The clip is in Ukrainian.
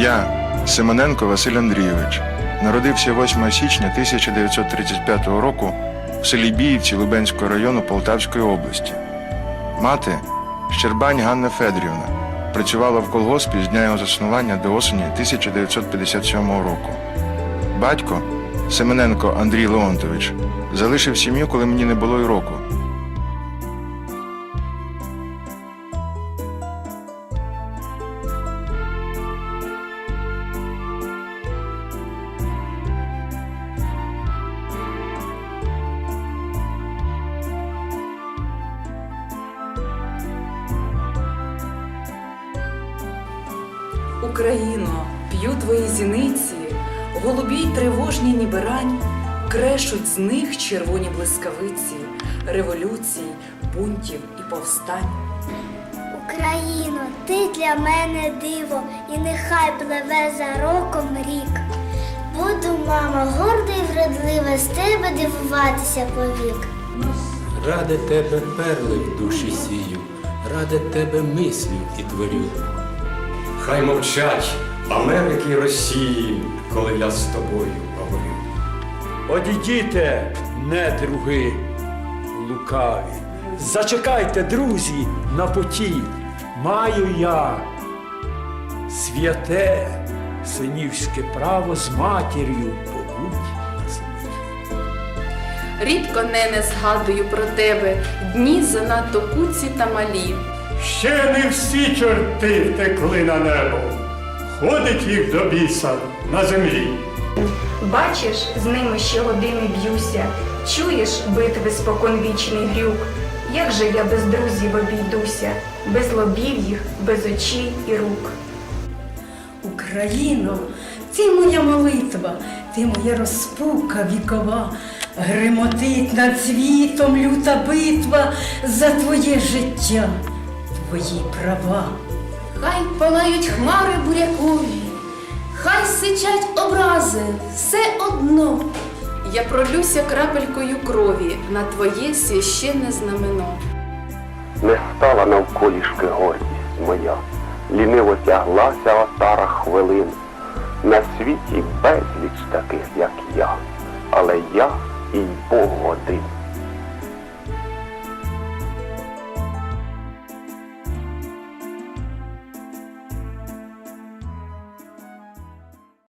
Я, Симоненко Василь Андрійович, народився 8 січня 1935 року в селі Біївці Лубенського району Полтавської області. Мати Щербань Ганна Федорівна працювала в колгоспі з дня його заснування до осені 1957 року. Батько Семененко Андрій Леонтович залишив сім'ю, коли мені не було й року. Україно, п'ю твої зіниці, голубі й тривожні ніби рань, крешуть з них червоні блискавиці, революцій, бунтів і повстань. Україно, ти для мене диво, і нехай пливе за роком рік. Буду, мама, горда й вродлива, з тебе дивуватися повік. Ради тебе перли в душі сію, ради тебе мислю і творю. Хай мовчать Америки і Росії, коли я з тобою говорю. Одійдіте, недруги лукаві. Зачекайте, друзі, на поті. Маю я святе синівське право з матір'ю побудь. Рідко нене згадую про тебе, дні занадто куці та малі. Ще не всі чорти втекли на небо. Ходить їх до біса на землі. Бачиш, з ними ще години б'юся, чуєш битви споконвічний грюк. Як же я без друзів обійдуся, без лобів їх, без очей і рук. Україно, ти моя молитва, ти моя розпука вікова, гримотить над світом люта битва за твоє життя, твої права. Хай палають хмари бурякові, хай сичать образи, все одно. Я пролюся крапелькою крові на твоє священне знамено. Не стала навколішки гордість моя, ліниво тяглася отара хвилин. На світі безліч таких, як я, але я і Бог один.